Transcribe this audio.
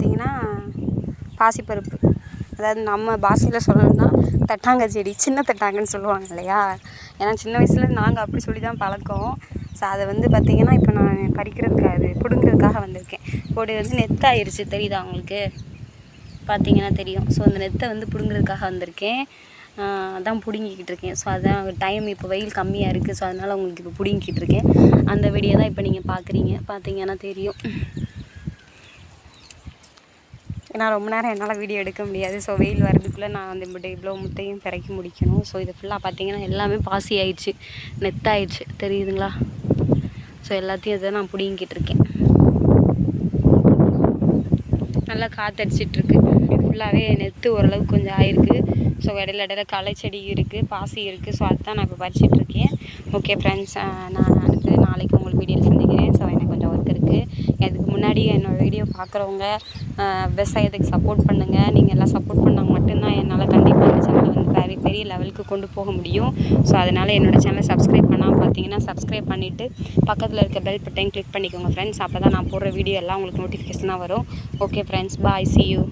பார்த்தீங்கன்னா பாசிப்பருப்பு. அதாவது நம்ம பாஷையில் சொல்லணும்னா தட்டாங்க செடி சின்ன தட்டாங்கன்னு சொல்லுவாங்க இல்லையா? ஏன்னா சின்ன வயசில் நாங்கள் அப்படி சொல்லி தான் பழக்கம். ஸோ அதை வந்து பார்த்திங்கன்னா இப்போ நான் பறிக்கிறதுக்காக அது பிடுங்கிறதுக்காக வந்திருக்கேன். இப்போது வந்து நெத்தாயிருச்சு தெரியுதா உங்களுக்கு? பார்த்தீங்கன்னா தெரியும். ஸோ அந்த நெத்தை வந்து பிடுங்கிறதுக்காக வந்திருக்கேன். அதான் பிடுங்கிக்கிட்டு இருக்கேன். ஸோ அதான் டைம் இப்போ வெயில் கம்மியாக இருக்குது ஸோ அதனால் உங்களுக்கு இப்போ பிடுங்கிக்கிட்டு இருக்கேன். அந்த வீடியோ தான் இப்போ நீங்கள் பார்க்குறீங்க பார்த்தீங்கன்னா தெரியும். ஏன்னா ரொம்ப நேரம் என்னால் வீடியோ எடுக்க முடியாது. ஸோ வெயில் வர்றதுக்குள்ளே நான் வந்து இப்படி இவ்வளோ முட்டையும் பிறக்கி முடிக்கணும். ஸோ இது ஃபுல்லாக பார்த்தீங்கன்னா எல்லாமே பாசி ஆயிடுச்சு. நெத்தாயிடுச்சு. தெரியுதுங்களா? ஸோ எல்லாத்தையும் இதை நான் பிடிங்கிட்டு இருக்கேன். நல்லா காற்றடிச்சிட்ருக்கு இது ஃபுல்லாகவே நெத்து ஓரளவுக்கு கொஞ்சம் ஆயிருக்கு. ஸோ இடையில இடையில களை செடி இருக்குது பாசி இருக்குது ஸோ அதுதான் நான் இப்போ பறிச்சிட்ருக்கேன். ஓகே ஃப்ரெண்ட்ஸ் நான் அடுத்து நாளைக்கு உங்களுக்கு முன்னாடி என்னோடய வீடியோ பார்க்குறவங்க விவசாயத்துக்கு சப்போர்ட் பண்ணுங்கள் நீங்கள் எல்லாம் சப்போர்ட் பண்ணால் மட்டும்தான் என்னால் கண்டிப்பாக இந்த சேனலை வந்து பெரிய பெரிய லெவலுக்கு கொண்டு போக முடியும். ஸோ அதனால் என்னோடய சேனலை சப்ஸ்கிரைப் பண்ணாமல் பார்த்தீங்கன்னா சப்ஸ்கிரைப் பண்ணிவிட்டு பக்கத்தில் இருக்க பெல் பட்டன் கிளிக் பண்ணிக்கோங்க ஃப்ரெண்ட்ஸ் அப்போ தான் நான் போடுற வீடியோ எல்லாம் உங்களுக்கு நோட்டிஃபிகேஷனாக வரும். Okay friends bye see you